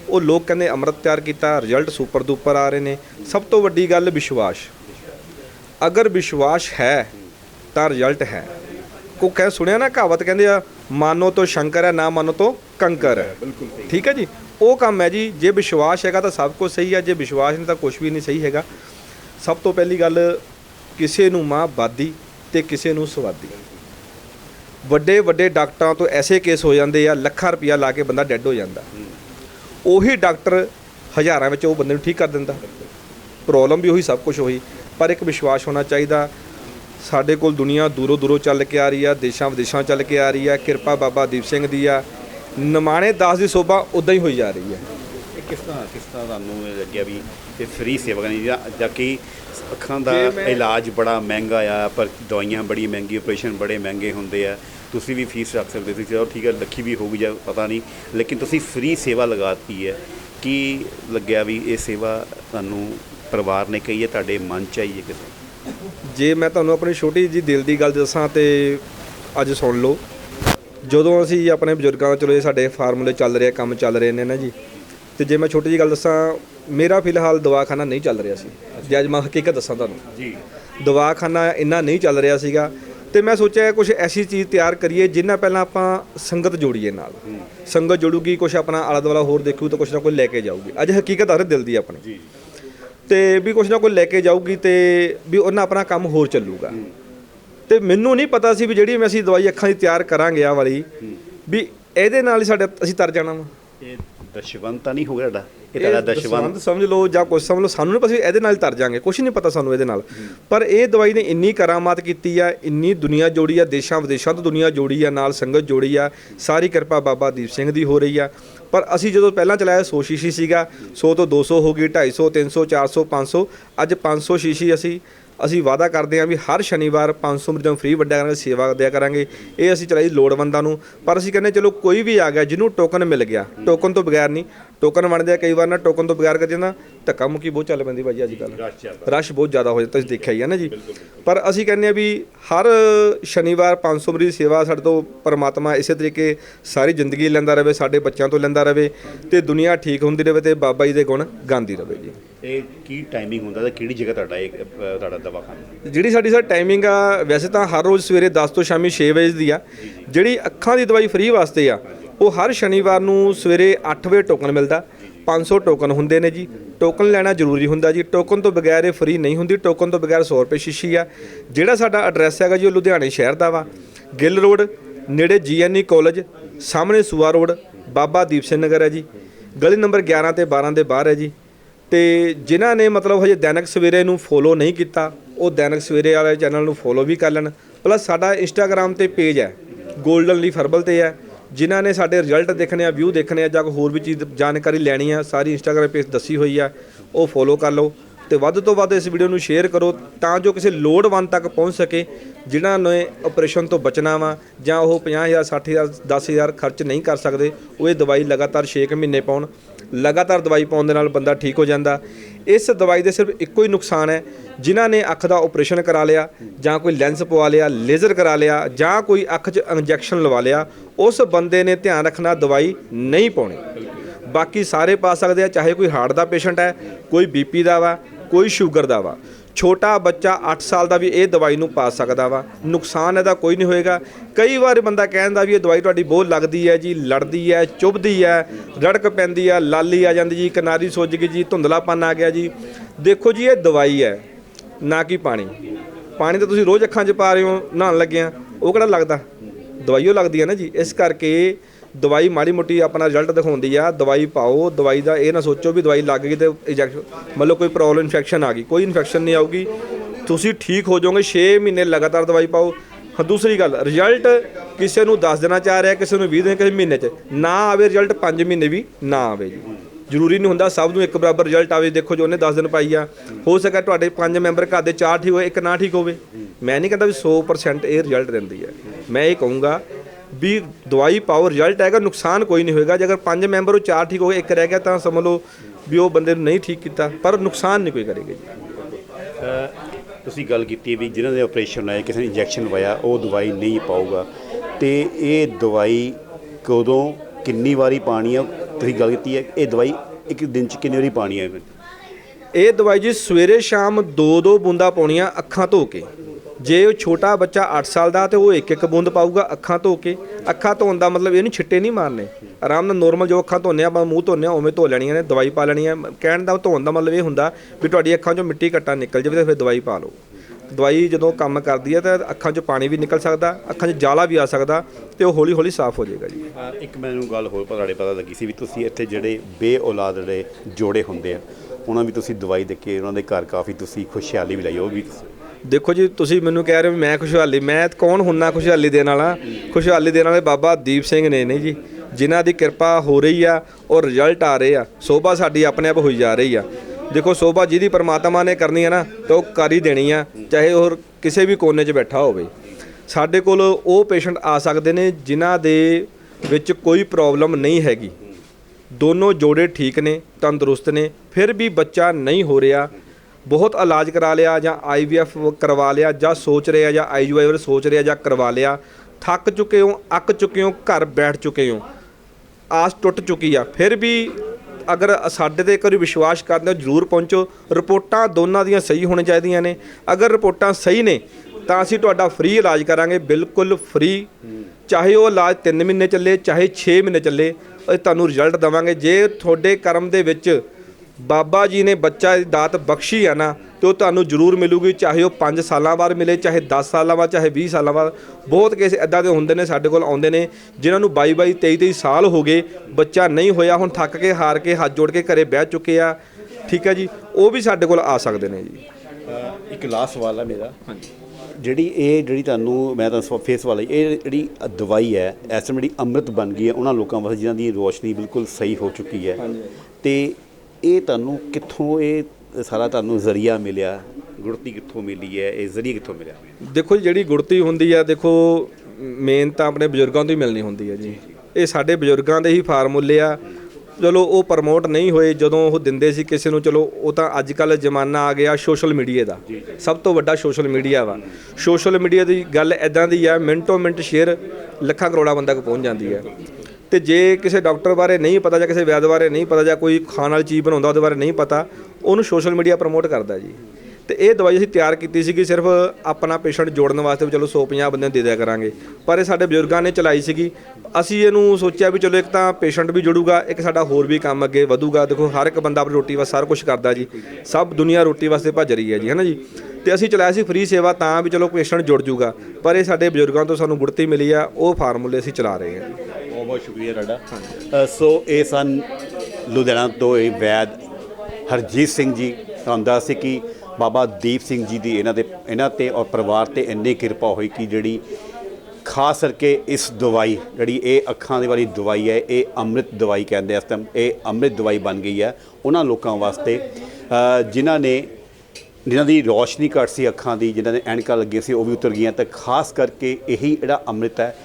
ਉਹ ਲੋਕ ਕਹਿੰਦੇ ਅੰਮ੍ਰਿਤ ਤਿਆਰ ਕੀਤਾ ਰਿਜ਼ਲਟ ਸੁਪਰ ਦੁਪਰ ਆ ਰਹੇ ਨੇ। ਸਭ ਤੋਂ ਵੱਡੀ ਗੱਲ ਵਿਸ਼ਵਾਸ। ਅਗਰ ਵਿਸ਼ਵਾਸ ਹੈ ਤਾਂ ਰਿਜ਼ਲਟ ਹੈ। ਕੋ ਕਹਿ ਸੁਣਿਆ ਨਾ ਕਹਾਵਤ ਕਹਿੰਦੇ ਆ ਮਾਨੋ ਤੋਂ ਸ਼ੰਕਰ ਹੈ ਨਾ ਮਾਨੋ ਤੋਂ ਕੰਕਰ ਹੈ। ਬਿਲਕੁਲ ਠੀਕ ਹੈ ਜੀ? ਉਹ ਕੰਮ ਹੈ ਜੀ ਜੇ ਵਿਸ਼ਵਾਸ ਹੈਗਾ ਤਾਂ ਸਭ ਕੁਝ ਸਹੀ ਹੈ ਜੇ ਵਿਸ਼ਵਾਸ ਨਹੀਂ ਤਾਂ ਕੁਝ ਵੀ ਨਹੀਂ ਸਹੀ ਹੈਗਾ। ਸਭ ਤੋਂ ਪਹਿਲੀ ਗੱਲ ਕਿਸੇ ਨੂੰ ਮਾਂ ਬਾਦੀ ਤੇ ਕਿਸੇ ਨੂੰ ਸਵਾਦੀ। ਵੱਡੇ ਵੱਡੇ ਡਾਕਟਰਾਂ ਤੋਂ ਐਸੇ ਕੇਸ ਹੋ ਜਾਂਦੇ ਆ ਲੱਖਾਂ ਰੁਪਇਆ ਲਾ ਕੇ ਬੰਦਾ ਡੈੱਡ ਹੋ ਜਾਂਦਾ। ਉਹੀ ਡਾਕਟਰ ਹਜ਼ਾਰਾਂ ਵਿੱਚ ਉਹ ਬੰਦੇ ਨੂੰ ਠੀਕ ਕਰ ਦਿੰਦਾ। ਪ੍ਰੋਬਲਮ ਵੀ ਉਹੀ ਸਭ ਕੁਝ ਉਹੀ ਪਰ ਇੱਕ ਵਿਸ਼ਵਾਸ ਹੋਣਾ ਚਾਹੀਦਾ। ਸਾਡੇ ਕੋਲ ਦੁਨੀਆ ਦੂਰੋਂ ਦੂਰੋਂ ਚੱਲ ਕੇ ਆ ਰਹੀ ਆ ਦੇਸ਼ਾਂ ਵਿਦੇਸ਼ਾਂ ਚੱਲ ਕੇ ਆ ਰਹੀ ਆ ਕਿਰਪਾ ਬਾਬਾ ਦੀਪ ਸਿੰਘ ਦੀ ਆ। ਨਮਾਣੇ ਦਾਸ ਦੀ ਸੋਭਾ ਉਦਾਂ ਹੀ ਹੋਈ ਜਾ ਰਹੀ ਆ। ਕਿਸ ਤਰ੍ਹਾਂ ਕਿਸ ਤਰ੍ਹਾਂ ਤੁਹਾਨੂੰ ਲੱਗਿਆ ਵੀ ਇਹ ਫ੍ਰੀ ਸੇਵਾ ਕਰਨੀ ਜਾਂ ਕਿ ਅੱਖਾਂ ਦਾ ਇਲਾਜ ਬੜਾ ਮਹਿੰਗਾ ਆ ਪਰ ਦਵਾਈਆਂ ਬੜੀ ਮਹਿੰਗੀ ਆਪਰੇਸ਼ਨ ਬੜੇ ਮਹਿੰਗੇ ਹੁੰਦੇ ਆ। ਤੁਸੀਂ ਵੀ ਫੀਸ ਰੱਖ ਸਕਦੇ ਸੀ ਚਲੋ ਠੀਕ ਹੈ ਲੱਖੀ ਵੀ ਹੋਊਗੀ ਜਾਂ ਪਤਾ ਨਹੀਂ ਲੇਕਿਨ ਤੁਸੀਂ ਫ੍ਰੀ ਸੇਵਾ ਲਗਾਤੀ ਹੈ। ਕੀ ਲੱਗਿਆ ਵੀ ਇਹ ਸੇਵਾ ਤੁਹਾਨੂੰ ਪਰਿਵਾਰ ਨੇ ਕਹੀ ਹੈ ਤੁਹਾਡੇ ਮਨ ਚ ਆਈ ਹੈ ਕਿਸੇ ਜੇ ਮੈਂ ਤੁਹਾਨੂੰ ਆਪਣੀ ਛੋਟੀ ਜੀ ਦਿਲ ਦੀ ਗੱਲ ਦੱਸਾਂ ਤੇ ਅੱਜ ਸੁਣ ਲਓ ਜਦੋਂ ਅਸੀਂ ਆਪਣੇ ਬਜ਼ੁਰਗਾਂ ਦਾ ਚਲੋ ਇਹ ਸਾਡੇ ਫਾਰਮੂਲੇ ਚੱਲ ਰਹੇ ਕੰਮ ਚੱਲ ਰਹੇ ਨੇ ਨਾ ਜੀ ਤੇ ਜੇ ਮੈਂ ਛੋਟੀ ਜੀ ਗੱਲ ਦੱਸਾਂ ਮੇਰਾ ਫਿਲਹਾਲ ਦਵਾਖਾਨਾ ਨਹੀਂ ਚੱਲ ਰਿਹਾ ਸੀ। ਜੇ ਅੱਜ ਮੈਂ ਹਕੀਕਤ ਦੱਸਾਂ ਤੁਹਾਨੂੰ ਜੀ। ਦਵਾਖਾਨਾ ਇੰਨਾ ਨਹੀਂ ਚੱਲ ਰਿਹਾ ਸੀਗਾ ਤੇ ਮੈਂ ਸੋਚਿਆ ਕੁਝ ਐਸੀ ਚੀਜ਼ ਤਿਆਰ ਕਰੀਏ ਜਿੰਨਾ ਪਹਿਲਾਂ ਆਪਾਂ ਸੰਗਤ ਜੋੜੀਏ ਨਾਲ। ਸੰਗਤ ਜੋੜੂਗੀ ਕੁਝ ਆਪਣਾ ਆਲਾ ਦੁਆਲਾ ਹੋਰ ਦੇਖੂ ਤਾਂ ਕੁਝ ਨਾ ਕੋਈ ਲੈ ਕੇ ਜਾਊਗੀ। ਅੱਜ ਹਕੀਕਤ ਆ ਰਹੀ ਦਿਲ ਦੀ ਆਪਣੀ। ਤੇ ਵੀ ਕੁਝ ਨਾ ਕੋਈ ਲੈ ਕੇ ਜਾਊਗੀ ਤੇ ਵੀ ਉਹਨਾਂ ਆਪਣਾ ਕੰਮ ਹੋਰ ਚੱਲੂਗਾ। ਤੇ ਮੈਨੂੰ ਨਹੀਂ ਪਤਾ ਸੀ ਵੀ ਜਿਹੜੀ ਮੈਂ ਅਸੀਂ ਦਵਾਈ ਅੱਖਾਂ ਦੀ ਤਿਆਰ ਕਰਾਂਗੇ ਆ ਵਾਲੀ ਵੀ ਇਹਦੇ ਨਾਲ ਹੀ ਸਾਡੇ ਅਸੀਂ ਤਰ ਜਾਣਾ ਵਾ। ਇਹ ਦਸ਼ਵੰਤ ਤਾਂ ਨਹੀਂ ਹੋ ਗਿਆ ਤੁਹਾਡਾ? ਇਹ ਤੁਹਾਡਾ ਦਸ਼ਵੰਤ ਦਸ਼ਵੰਤ ਸਮਝ ਲਓ ਜਾਂ ਕੁਝ ਸਮਝ ਲਓ ਸਾਨੂੰ ਨਹੀਂ ਪਤਾ ਵੀ ਇਹਦੇ ਨਾਲ ਤਰ ਜਾਾਂਗੇ ਕੁਝ ਨਹੀਂ ਪਤਾ ਸਾਨੂੰ ਇਹਦੇ ਨਾਲ। ਪਰ ਇਹ ਦਵਾਈ ਨੇ ਇੰਨੀ ਕਰਾਮਾਤ ਕੀਤੀ ਆ ਇੰਨੀ ਦੁਨੀਆ ਜੋੜੀ ਆ ਦੇਸ਼ਾਂ ਵਿਦੇਸ਼ਾਂ ਤੋਂ ਦੁਨੀਆ ਜੋੜੀ ਆ ਨਾਲ ਸੰਗਤ ਜੋੜੀ ਆ ਸਾਰੀ ਕਿਰਪਾ ਬਾਬਾ ਦੀਪ ਸਿੰਘ ਦੀ ਹੋ ਰਹੀ ਆ। ਪਰ ਅਸੀਂ ਜਦੋਂ ਪਹਿਲਾਂ ਚਲਾਇਆ 100 ਸ਼ੀਸ਼ੀ ਸੀਗਾ 100 ਤੋਂ 200 ਹੋ ਗਈ 250 300 400 500 ਅੱਜ 500 ਸ਼ੀਸ਼ੀ ਅਸੀਂ ਅਸੀਂ ਵਾਅਦਾ ਕਰਦੇ ਹਾਂ ਵੀ ਹਰ ਸ਼ਨੀਵਾਰ 500 ਮਰੀਜ਼ਾਂ ਨੂੰ ਫ੍ਰੀ ਵੱਡਿਆ ਕਰਾਂਗੇ ਸੇਵਾ ਦਿਆ ਕਰਾਂਗੇ। ਇਹ ਅਸੀਂ ਚਲਾਈ ਲੋੜਵੰਦਾਂ ਨੂੰ। ਪਰ ਅਸੀਂ ਕਹਿੰਦੇ ਚਲੋ ਕੋਈ ਵੀ ਆ ਗਿਆ ਜਿਹਨੂੰ ਟੋਕਨ ਮਿਲ ਗਿਆ ਟੋਕਨ ਤੋਂ ਬਗੈਰ ਨਹੀਂ ਟੋਕਨ ਬਣਦੇ ਆ ਕਈ ਵਾਰ ਨਾ ਟੋਕਨ ਤੋਂ ਬਗੈਰ ਕਰ ਜਾਂਦਾ ਧੱਕਾ ਮੁੱਕੀ ਬਹੁਤ ਚੱਲ ਪੈਂਦੀ ਭਾਜੀ ਅੱਜ ਕੱਲ੍ਹ ਰਸ਼ ਬਹੁਤ ਜ਼ਿਆਦਾ ਹੋ ਜਾਂਦਾ ਤੁਸੀਂ ਦੇਖਿਆ ਹੀ ਹੈ ਨਾ ਜੀ। ਪਰ ਅਸੀਂ ਕਹਿੰਦੇ ਆ ਵੀ ਹਰ ਸ਼ਨੀਵਾਰ 500 ਮਰੀਜ਼ ਸੇਵਾ ਸਾਡੇ ਤੋਂ ਪਰਮਾਤਮਾ ਇਸੇ ਤਰੀਕੇ ਸਾਰੀ ਜ਼ਿੰਦਗੀ ਲੈਂਦਾ ਰਵੇ ਸਾਡੇ ਬੱਚਿਆਂ ਤੋਂ ਲੈਂਦਾ ਰਵੇ ਤੇ ਦੁਨੀਆ ਠੀਕ ਹੁੰਦੀ ਰਵੇ ਤੇ ਬਾਬਾ ਜੀ ਦੇ ਗੁਣ ਗਾਉਂਦੀ ਰਵੇ ਜੀ। ਇਹ ਕੀ ਟਾਈਮਿੰਗ ਹੁੰਦਾ ਤੇ ਕਿਹੜੀ ਜਗ੍ਹਾ ਤੁਹਾਡਾ ਇਹ ਤੁਹਾਡਾ ਦਵਾਖਾਨਾ? ਜਿਹੜੀ ਸਾਡੀ ਸਰ ਟਾਈਮਿੰਗ ਆ ਵੈਸੇ ਤਾਂ ਹਰ ਰੋਜ਼ ਸਵੇਰੇ 10 ਤੋਂ ਸ਼ਾਮੀ 6 ਵਜੇ ਦੀ ਆ। ਜਿਹੜੀ ਅੱਖਾਂ ਦੀ ਦਵਾਈ ਫ੍ਰੀ ਵਾਸਤੇ ਆ ਉਹ ਹਰ ਸ਼ਨੀਵਾਰ ਨੂੰ ਸਵੇਰੇ 8 ਵਜੇ ਟੋਕਨ ਮਿਲਦਾ। 500 ਟੋਕਨ ਹੁੰਦੇ ਨੇ ਜੀ। ਟੋਕਨ ਲੈਣਾ ਜ਼ਰੂਰੀ ਹੁੰਦਾ ਜੀ। ਟੋਕਨ ਤੋਂ ਬਗੈਰ ਇਹ ਫ੍ਰੀ ਨਹੀਂ ਹੁੰਦੀ। ਟੋਕਨ ਤੋਂ ਬਗੈਰ 100 ਰੁਪਏ ਸ਼ੀਸ਼ੀ ਆ। ਜਿਹੜਾ ਸਾਡਾ ਐਡਰੈਸ ਹੈਗਾ ਜੀ, ਉਹ ਲੁਧਿਆਣੇ ਸ਼ਹਿਰ ਦਾ ਵਾ। ਗਿੱਲ ਰੋਡ, ਨੇੜੇ ਜੀਐਨਈ ਕਾਲਜ, ਸਾਹਮਣੇ ਸੂਆ ਰੋਡ, ਬਾਬਾ ਦੀਪ ਸਿੰਘ ਨਗਰ ਹੈ ਜੀ। ਗਲੀ ਨੰਬਰ 11 ਤੇ 12 ਦੇ ਬਾਹਰ ਹੈ ਜੀ। ਤੇ ਜਿਨ੍ਹਾਂ ਨੇ ਮਤਲਬ ਹਜੇ ਦੈਨਿਕ ਸਵੇਰੇ ਨੂੰ ਫੋਲੋ ਨਹੀਂ ਕੀਤਾ, ਉਹ ਦੈਨਿਕ ਸਵੇਰੇ ਵਾਲੇ ਚੈਨਲ ਨੂੰ ਫੋਲੋ ਵੀ ਕਰ ਲੈਣ। ਪਲੱਸ ਸਾਡਾ ਇੰਸਟਾਗ੍ਰam ਤੇ ਪੇਜ ਹੈ। 골ਡਨ ਲੀਫ ਫਰਬਲ ਤੇ ਹੈ। ਜਿਨ੍ਹਾਂ ਨੇ ਸਾਡੇ ਰਿਜ਼ਲਟ ਦੇਖਣੇ ਆ ਵਿਊ ਦੇਖਣੇ ਆ, ਜਾਂ ਕੋਈ ਹੋਰ ਵੀ ਚੀਜ਼ ਜਾਣਕਾਰੀ ਲੈਣੀ ਆ, ਸਾਰੀ ਇੰਸਟਾਗ੍ਰam ਪੇਜ ਦੱਸੀ ਹੋਈ ਆ, ਉਹ ਫੋਲੋ ਕਰ ਲਓ। ਤੇ ਵੱਧ ਤੋਂ ਵੱਧ ਇਸ ਵੀਡੀਓ ਨੂੰ ਸ਼ੇਅਰ ਕਰੋ ਤਾਂ ਜੋ ਕਿਸੇ ਲੋੜਵੰਦ ਤੱਕ ਪਹੁੰਚ ਸਕੇ, ਜਿਨ੍ਹਾਂ ਨੇ ਆਪਰੇਸ਼ਨ ਤੋਂ ਬਚਣਾ ਵਾ, ਜਾਂ ਉਹ 50000 60000 10000 ਖਰਚ ਨਹੀਂ ਕਰ ਸਕਦੇ, ਉਹ ਇਹ ਦਵਾਈ ਲਗਾਤਾਰ 6 ਮਹੀਨੇ ਪਾਉਣ। ਲਗਾਤਾਰ ਦਵਾਈ ਪਾਉਣ ਦੇ ਨਾਲ ਬੰਦਾ ਠੀਕ ਹੋ ਜਾਂਦਾ। ਇਸ ਦਵਾਈ ਦੇ ਸਿਰਫ ਇੱਕੋ ਹੀ ਨੁਕਸਾਨ ਹੈ, ਜਿਨ੍ਹਾਂ ਨੇ ਅੱਖ ਦਾ ਆਪਰੇਸ਼ਨ ਕਰਾ ਲਿਆ, ਜਾਂ ਕੋਈ ਲੈਂਸ ਪਵਾ ਲਿਆ ਲੇਜ਼ਰ ਕਰਾ ਲਿਆ, ਜਾਂ ਕੋਈ ਅੱਖ 'ਚ ਇੰਜੈਕਸ਼ਨ ਲਵਾ ਲਿਆ, ਉਸ ਬੰਦੇ ਨੇ ਧਿਆਨ ਰੱਖਣਾ ਦਵਾਈ ਨਹੀਂ ਪਾਉਣੀ। ਬਾਕੀ ਸਾਰੇ ਪਾ ਸਕਦੇ ਆ, ਚਾਹੇ ਕੋਈ ਹਾਰਟ ਦਾ ਪੇਸ਼ੈਂਟ ਹੈ, ਕੋਈ ਬੀਪੀ ਦਾ ਵਾ, ਕੋਈ ਸ਼ੂਗਰ ਦਾ ਵਾ। ਛੋਟਾ ਬੱਚਾ 8 ਸਾਲ ਦਾ ਵੀ ਇਹ ਦਵਾਈ ਨੂੰ ਪਾ ਸਕਦਾ ਵਾ। ਨੁਕਸਾਨ ਇਹਦਾ ਕੋਈ ਨਹੀਂ ਹੋਏਗਾ। ਕਈ ਵਾਰ ਬੰਦਾ ਕਹਿੰਦਾ ਵੀ ਇਹ ਦਵਾਈ ਤੁਹਾਡੀ ਬਹੁਤ ਲੱਗਦੀ ਹੈ ਜੀ, ਲੜਦੀ ਹੈ, ਚੁੱਭਦੀ ਹੈ, ਰੜਕ ਪੈਂਦੀ ਹੈ, ਲਾਲੀ ਆ ਜਾਂਦੀ ਜੀ, ਕਿਨਾਰੀ ਸੁੱਜ ਗਈ ਜੀ, ਧੁੰਦਲਾਪਨ ਆ ਗਿਆ ਜੀ। ਦੇਖੋ ਜੀ, ਇਹ ਦਵਾਈ ਹੈ, ਨਾ ਕਿ ਪਾਣੀ। ਪਾਣੀ ਤਾਂ ਤੁਸੀਂ ਰੋਜ਼ ਅੱਖਾਂ 'ਚ ਪਾ ਰਹੇ ਹੋ, ਨਹਾਉਣ ਲੱਗੇ ਉਹ ਕਿਹੜਾ ਲੱਗਦਾ? ਦਵਾਈਓ ਲੱਗਦੀ ਹੈ ਨਾ ਜੀ। ਇਸ ਕਰਕੇ ਦਵਾਈ ਮਾੜੀ ਮੋਟੀ ਆਪਣਾ ਰਿਜ਼ਲਟ ਦਿਖਾਉਂਦੀ ਆ, ਦਵਾਈ ਪਾਓ, ਦਵਾਈ ਦਾ ਇਹ ਨਾ ਸੋਚੋ ਵੀ ਦਵਾਈ ਲੱਗ ਗਈ ਤੇ ਇੰਜੈਕਸ਼ਨ ਮਤਲਬ ਕੋਈ ਪ੍ਰੋਬਲਮ ਇਨਫੈਕਸ਼ਨ ਆ ਗਈ। ਕੋਈ ਇਨਫੈਕਸ਼ਨ ਨਹੀਂ ਆਊਗੀ। ਤੁਸੀਂ ਠੀਕ ਹੋ ਜਾਓਗੇ 6 ਮਹੀਨੇ ਲਗਾਤਾਰ ਦਵਾਈ ਪਾਓ। ਹਾਂ, ਦੂਸਰੀ ਗੱਲ ਰਿਜ਼ਲਟ ਕਿਸੇ ਨੂੰ 10 ਦਿਨਾਂ ਚ ਆ ਰਿਹਾ, ਕਿਸੇ ਨੂੰ 20 ਦਿਨ ਕਿਸੇ ਮਹੀਨੇ ਚ। ਨਾ ਆਵੇ ਰਿਜ਼ਲਟ 5 ਮਹੀਨੇ ਵੀ ਨਾ ਆਵੇ ਜੀ। ਜ਼ਰੂਰੀ ਨਹੀਂ ਹੁੰਦਾ ਸਭ ਨੂੰ ਇੱਕ ਬਰਾਬਰ ਰਿਜ਼ਲਟ ਆਵੇ, ਦੇਖੋ ਜੋ ਉਹਨੇ 10 ਦਿਨ ਪਾਈ ਆ। ਹੋ ਸਕਦਾ ਤੁਹਾਡੇ ਪੰਜ ਮੈਂਬਰ ਘਰ ਦੇ ਚਾਰ ਠੀਕ ਹੋਏ, ਇੱਕ ਨਾ ਠੀਕ ਹੋਵੇ। ਮੈਂ ਨਹੀਂ ਕਹਿੰਦਾ ਵੀ 100% ਇਹ ਰਿਜ਼ਲਟ ਦਿੰਦੀ ਹੈ। ਮੈਂ ਇਹ ਕਹੂੰਗਾ ਵੀ ਦਵਾਈ ਪਾਓ ਰਿਜ਼ਲਟ ਆਏਗਾ ਨੁਕਸਾਨ ਕੋਈ ਨਹੀਂ ਹੋਏਗਾ। ਜੇ ਅਗਰ ਪੰਜ ਮੈਂਬਰ ਉਹ ਚਾਰ ਠੀਕ ਹੋ ਗਏ ਇੱਕ ਰਹਿ ਗਿਆ ਤਾਂ ਸਮਝ ਲਓ ਵੀ ਉਹ ਬੰਦੇ ਨੂੰ ਨਹੀਂ ਠੀਕ ਕੀਤਾ ਪਰ ਨੁਕਸਾਨ ਨਹੀਂ ਕੋਈ ਕਰੇਗਾ ਜੀ। ਤੁਸੀਂ ਗੱਲ ਕੀਤੀ ਵੀ ਜਿਨ੍ਹਾਂ ਦੇ ਆਪਰੇਸ਼ਨ ਹੋਏ ਕਿਸੇ ਨੇ ਇੰਜੈਕਸ਼ਨ ਲਵਾਇਆ ਉਹ ਦਵਾਈ ਨਹੀਂ ਪਾਊਗਾ। ਤੇ ਇਹ ਦਵਾਈ ਕਦੋਂ ਕਿੰਨੀ ਵਾਰੀ ਪਾਣੀ ਆ? ਤੁਸੀਂ ਗੱਲ ਕੀਤੀ ਹੈ ਇਹ ਦਵਾਈ ਇੱਕ ਦਿਨ ਚ ਕਿੰਨੀ ਵਾਰੀ ਪਾਣੀ ਹੈ ਇਹ ਦਵਾਈ ਜੀ ਸਵੇਰੇ ਸ਼ਾਮ ਦੋ ਦੋ ਬੂੰਦਾਂ ਪਾਉਣੀਆਂ ਅੱਖਾਂ ਧੋ ਕੇ। ਜੇ ਉਹ ਛੋਟਾ ਬੱਚਾ 8 ਸਾਲ ਦਾ ਤੇ ਉਹ ਇੱਕ ਇੱਕ ਬੂੰਦ ਪਾਊਗਾ ਅੱਖਾਂ ਧੋ ਕੇ, ਅੱਖਾਂ ਧੋਣ ਦਾ ਮਤਲਬ ਇਹਨੂੰ ਛਿੱਟੇ ਨਹੀਂ ਮਾਰਨੇ। ਆਰਾਮ ਨਾਲ ਨੋਰਮਲ ਜੋ ਅੱਖਾਂ ਧੋਨੇ ਆਪਾਂ ਮੂੰਹ ਧੋਨੇ ਆ, ਉਵੇਂ ਧੋ ਲੈਣੀਆਂ ਨੇ, ਦਵਾਈ ਪਾ ਲੈਣੀ ਹੈ ਕਹਿਣ ਦਾ ਧੋਣ ਦਾ ਮਤਲਬ ਇਹ ਹੁੰਦਾ ਵੀ ਤੁਹਾਡੀ ਅੱਖਾਂ 'ਚੋਂ ਮਿੱਟੀ ਘੱਟਾ ਨਿਕਲ ਜਾਵੇ ਤੇ ਫਿਰ ਦਵਾਈ ਪਾ ਲਓ। ਦਵਾਈ ਜਦੋਂ ਕੰਮ ਕਰਦੀ ਹੈ ਤਾਂ ਅੱਖਾਂ 'ਚੋਂ ਪਾਣੀ ਵੀ ਨਿਕਲ ਸਕਦਾ, ਅੱਖਾਂ 'ਚ ਜਾਲਾ ਵੀ ਆ ਸਕਦਾ ਤੇ ਉਹ ਹੌਲੀ ਹੌਲੀ ਸਾਫ਼ ਹੋ ਜਾਏਗਾ ਜੀ। ਇੱਕ ਮੈਨੂੰ ਗੱਲ ਹੋਰ ਤੁਹਾਡੇ ਪਤਾ ਲੱਗੀ ਸੀ ਵੀ ਤੁਸੀਂ ਇੱਥੇ ਜਿਹੜੇ ਬੇਔਲਾਦ ਜਿਹੜੇ ਜੋੜੇ ਹੁੰਦੇ ਆ, ਉਹਨਾਂ ਵੀ ਤੁਸੀਂ ਦਵਾਈ ਦੇ ਕੇ ਉਹਨਾਂ ਦੇ ਘਰ ਕਾਫੀ ਤੁਸੀਂ ਖੁਸ਼ਹਾਲੀ ਵੀ ਲਈ, ਉਹ ਵੀ ਦੇਖੋ ਜੀ, ਤੁਸੀਂ ਮੈਨੂੰ ਕਹਿ ਰਹੇ ਹੋ ਵੀ ਮੈਂ ਖੁਸ਼ਹਾਲੀ, ਮੈਂ ਕੌਣ ਹੁੰਨਾ ਖੁਸ਼ਹਾਲੀ ਦੇਣ ਵਾਲਾ? ਖੁਸ਼ਹਾਲੀ ਦੇਣ ਵਾਲੇ ਬਾਬਾ ਦੀਪ ਸਿੰਘ ਨੇ ਨੇ ਜੀ, ਜਿਨ੍ਹਾਂ ਦੀ ਕਿਰਪਾ ਹੋ ਰਹੀ ਆ ਔਰ ਰਿਜ਼ਲਟ ਆ ਰਹੇ ਆ। ਸੋਭਾ ਸਾਡੀ ਆਪਣੇ ਆਪ ਹੋਈ ਜਾ ਰਹੀ ਆ। ਦੇਖੋ, ਸੋਭਾ ਜਿਹਦੀ ਪਰਮਾਤਮਾ ਨੇ ਕਰਨੀ ਆ ਨਾ, ਤਾਂ ਉਹ ਕਰ ਹੀ ਦੇਣੀ ਆ, ਚਾਹੇ ਉਹ ਕਿਸੇ ਵੀ ਕੋਨੇ 'ਚ ਬੈਠਾ ਹੋਵੇ। ਸਾਡੇ ਕੋਲ ਉਹ ਪੇਸ਼ੈਂਟ ਆ ਸਕਦੇ ਨੇ ਜਿਨ੍ਹਾਂ ਦੇ ਵਿੱਚ ਕੋਈ ਪ੍ਰੋਬਲਮ ਨਹੀਂ ਹੈਗੀ। ਦੋਨੋਂ ਜੋੜੇ ਠੀਕ ਨੇ, ਤੰਦਰੁਸਤ ਨੇ, ਫਿਰ ਵੀ ਬੱਚਾ ਨਹੀਂ ਹੋ ਰਿਹਾ ਬਹੁਤ ਇਲਾਜ ਕਰਾ ਲਿਆ ਜਾਂ ਆਈਵੀਐਫ ਕਰਵਾ ਲਿਆ ਜਾਂ ਸੋਚ ਰਿਹਾ ਜਾਂ ਆਈਯੂਆਈਵਰ ਸੋਚ ਰਿਹਾ ਜਾਂ ਕਰਵਾ ਲਿਆ, ਥੱਕ ਚੁੱਕੇ ਹੋ, ਅੱਕ ਚੁੱਕੇ ਹੋ, ਘਰ ਬੈਠ ਚੁੱਕੇ ਹੋ, ਆਸ ਟੁੱਟ ਚੁੱਕੀ ਆ, ਫਿਰ ਵੀ ਅਗਰ ਸਾਡੇ ਤੇ ਇੱਕ ਵਿਸ਼ਵਾਸ ਕਰਦੇ ਹੋ ਜਰੂਰ ਪਹੁੰਚੋ, ਰਿਪੋਰਟਾਂ ਦੋਨਾਂ ਦੀਆਂ ਸਹੀ ਹੋਣੀਆਂ ਚਾਹੀਦੀਆਂ ਨੇ, ਅਗਰ ਰਿਪੋਰਟਾਂ ਸਹੀ ਨੇ, ਤਾਂ ਅਸੀਂ ਤੁਹਾਡਾ ਫ੍ਰੀ ਇਲਾਜ ਕਰਾਂਗੇ, ਬਿਲਕੁਲ ਫ੍ਰੀ, ਚਾਹੇ ਉਹ ਇਲਾਜ 3 ਮਹੀਨੇ ਚੱਲੇ, ਚਾਹੇ 6 ਮਹੀਨੇ ਚੱਲੇ, ਅਸੀਂ ਤੁਹਾਨੂੰ ਰਿਜ਼ਲਟ ਦਵਾਂਗੇ, ਜੇ ਤੁਹਾਡੇ ਕਰਮ ਦੇ ਵਿੱਚ ਬਾਬਾ ਜੀ ਨੇ ਬੱਚਾ ਦੀ ਦਾਤ ਬਖਸ਼ੀ ਆ ਨਾ ਤੇ ਉਹ ਤੁਹਾਨੂੰ ਜ਼ਰੂਰ ਮਿਲੂਗੀ ਚਾਹੇ ਉਹ 5 ਸਾਲਾਂ ਬਾਅਦ ਮਿਲੇ ਚਾਹੇ 10 ਸਾਲਾਂ ਬਾਅਦ ਚਾਹੇ 20 ਸਾਲਾਂ ਬਾਅਦ। ਬਹੁਤ ਕੇਸ ਇਦਾਂ ਦੇ ਹੁੰਦੇ ਨੇ ਸਾਡੇ ਕੋਲ ਆਉਂਦੇ ਨੇ ਜਿਨ੍ਹਾਂ ਨੂੰ 22 22 23 23 ਸਾਲ ਹੋ ਗਏ ਬੱਚਾ ਨਹੀਂ ਹੋਇਆ ਹੁਣ ਥੱਕ ਕੇ ਹਾਰ ਕੇ ਹੱਥ ਜੋੜ ਕੇ ਘਰੇ ਬਹਿ ਚੁੱਕੇ ਆ। ਠੀਕ ਹੈ ਜੀ? ਉਹ ਵੀ ਸਾਡੇ ਕੋਲ ਆ ਸਕਦੇ ਨੇ ਜੀ। ਇੱਕ ਲਾਸਟ ਸਵਾਲ ਹੈ ਮੇਰਾ। ਜਿਹੜੀ ਇਹ ਜਿਹੜੀ ਤੁਹਾਨੂੰ ਮੈਂ ਤਾਂ ਫੇਸ ਵਾਲਾ ਇਹ ਜਿਹੜੀ ਦਵਾਈ ਹੈ ਟਾਈਮ ਜਿਹੜੀ ਅੰਮ੍ਰਿਤ ਬਣ ਗਈ ਹੈ ਉਹਨਾਂ ਲੋਕਾਂ ਵਾਸਤੇ ਜਿਨ੍ਹਾਂ ਦੀ ਰੋਸ਼ਨੀ ਬਿਲਕੁਲ ਸਹੀ ਹੋ ਚੁੱਕੀ ਹੈ। ਤੇ ਇਹ ਤੁਹਾਨੂੰ ਕਿੱਥੋਂ ਇਹ ਸਾਰਾ ਤੁਹਾਨੂੰ ਜ਼ਰੀਆ ਮਿਲਿਆ? ਗੁੜਤੀ ਕਿੱਥੋਂ ਮਿਲੀ ਹੈ? ਇਹ ਜ਼ਰੀਆ ਕਿੱਥੋਂ ਮਿਲਿਆ? ਦੇਖੋ ਜੀ, ਜਿਹੜੀ ਗੁੜਤੀ ਹੁੰਦੀ ਆ ਦੇਖੋ ਮੇਨ ਤਾਂ ਆਪਣੇ ਬਜ਼ੁਰਗਾਂ ਤੋਂ ਹੀ ਮਿਲਣੀ ਹੁੰਦੀ ਹੈ ਜੀ। ਇਹ ਸਾਡੇ ਬਜ਼ੁਰਗਾਂ ਦੇ ਹੀ ਫਾਰਮੂਲੇ ਆ। ਚਲੋ ਉਹ ਪ੍ਰਮੋਟ ਨਹੀਂ ਹੋਏ ਜਦੋਂ ਉਹ ਦਿੰਦੇ ਸੀ ਕਿਸੇ ਨੂੰ ਚਲੋ ਉਹ ਤਾਂ ਅੱਜ ਕੱਲ ਜ਼ਮਾਨਾ ਆ ਗਿਆ ਸੋਸ਼ਲ ਮੀਡੀਆ ਦਾ। ਸਭ ਤੋਂ ਵੱਡਾ ਸੋਸ਼ਲ ਮੀਡੀਆ ਵਾ। ਸੋਸ਼ਲ ਮੀਡੀਆ ਦੀ ਗੱਲ ਐਦਾਂ ਦੀ ਆ ਮਿੰਟੋ ਮਿੰਟ ਸ਼ੇਅਰ ਲੱਖਾਂ ਕਰੋੜਾਂ ਬੰਦਾ ਕੋ ਪਹੁੰਚ ਜਾਂਦੀ ਹੈ ਤੇ ਜੇ ਕਿਸੇ ਡਾਕਟਰ ਬਾਰੇ ਨਹੀਂ ਪਤਾ ਜਾਂ ਕਿਸੇ ਵੈਦ ਬਾਰੇ ਨਹੀਂ ਪਤਾ ਜਾਂ ਕੋਈ ਖਾਣ ਵਾਲੀ ਚੀਜ਼ ਬਣਾਉਂਦਾ ਉਹਦੇ ਬਾਰੇ ਨਹੀਂ ਪਤਾ, ਉਹਨੂੰ ਸੋਸ਼ਲ ਮੀਡੀਆ ਪ੍ਰਮੋਟ ਕਰਦਾ ਜੀ। ਤੇ ਇਹ ਦਵਾਈ ਅਸੀਂ ਤਿਆਰ ਕੀਤੀ ਸੀਗੀ ਸਿਰਫ ਆਪਣਾ ਪੇਸ਼ੈਂਟ ਜੋੜਨ ਵਾਸਤੇ ਵੀ ਚਲੋ 150 ਬੰਦਿਆਂ ਨੂੰ ਦੇ ਦਿਆ ਕਰਾਂਗੇ। ਪਰ ਇਹ ਸਾਡੇ ਬਜ਼ੁਰਗਾਂ ਨੇ ਚਲਾਈ ਸੀਗੀ। ਅਸੀਂ ਇਹਨੂੰ ਸੋਚਿਆ ਵੀ ਚਲੋ ਇੱਕ ਤਾਂ ਪੇਸ਼ੈਂਟ ਵੀ ਜੁੜੂਗਾ, ਇੱਕ ਸਾਡਾ ਹੋਰ ਵੀ ਕੰਮ ਅੱਗੇ ਵਧੂਗਾ। ਦੇਖੋ, ਹਰ ਇੱਕ ਬੰਦਾ ਆਪਣੀ ਰੋਟੀ ਵਾਸਤੇ ਸਾਰਾ ਕੁਝ ਕਰਦਾ ਜੀ। ਸਭ ਦੁਨੀਆ ਰੋਟੀ ਵਾਸਤੇ ਭੱਜ ਰਹੀ ਹੈ ਜੀ ਹੈ ਨਾ ਜੀ? ਤੇ ਅਸੀਂ ਚਲਾਇਆ ਸੀ ਫ੍ਰੀ ਸੇਵਾ ਤਾਂ ਵੀ ਚਲੋ ਪੇਸ਼ੈਂਟ ਜੁੜ ਜੂਗਾ। ਪਰ ਇਹ ਸਾਡੇ ਬਜ਼ੁਰਗਾਂ ਤੋਂ ਸਾਨੂੰ ਗੁੜਤੀ ਮਿਲੀ ਆ, ਉਹ ਫਾਰਮੂਲੇ ਅਸੀਂ ਚਲਾ ਰਹੇ ਹਾਂ। ਬਹੁਤ ਸ਼ੁਕਰੀਆ ਤੁਹਾਡਾ। ਸੋ ਇਹ ਸਨ ਲੁਧਿਆਣਾ ਤੋਂ ਇਹ ਵੈਦ ਹਰਜੀਤ ਸਿੰਘ ਜੀ। ਤੁਹਾਨੂੰ ਦੱਸ ਸੀ ਕਿ ਬਾਬਾ ਦੀਪ ਸਿੰਘ ਜੀ ਦੀ ਇਹਨਾਂ ਦੇ ਇਹਨਾਂ ਤੇ ਔਰ ਪਰਿਵਾਰ ਤੇ ਇੰਨੀ ਕਿਰਪਾ ਹੋਈ ਕਿ ਜਿਹੜੀ ਖਾਸ ਕਰਕੇ ਇਸ ਦਵਾਈ ਜਿਹੜੀ ਇਹ ਅੱਖਾਂ ਦੀ ਵਾਲੀ ਦਵਾਈ ਹੈ ਇਹ ਅੰਮ੍ਰਿਤ ਦਵਾਈ ਕਹਿੰਦੇ ਆ ਇਸ ਟਾਈਮ ਇਹ ਅੰਮ੍ਰਿਤ ਦਵਾਈ ਬਣ ਗਈ ਹੈ ਉਹਨਾਂ ਲੋਕਾਂ ਵਾਸਤੇ। ਜਿਨ੍ਹਾਂ ਨੇ ਜਿਨ੍ਹਾਂ ਦੀ ਰੋਸ਼ਨੀ ਘੱਟ ਸੀ ਅੱਖਾਂ ਦੀ ਜਿਨ੍ਹਾਂ ਦੇ ਐਨਕਾਂ ਲੱਗੀਆਂ ਸੀ ਉਹ ਵੀ ਉਤਰ ਗਈਆਂ। ਤੇ ਖਾਸ ਕਰਕੇ ਇਹੀ ਜਿਹੜਾ ਅੰਮ੍ਰਿਤ ਹੈ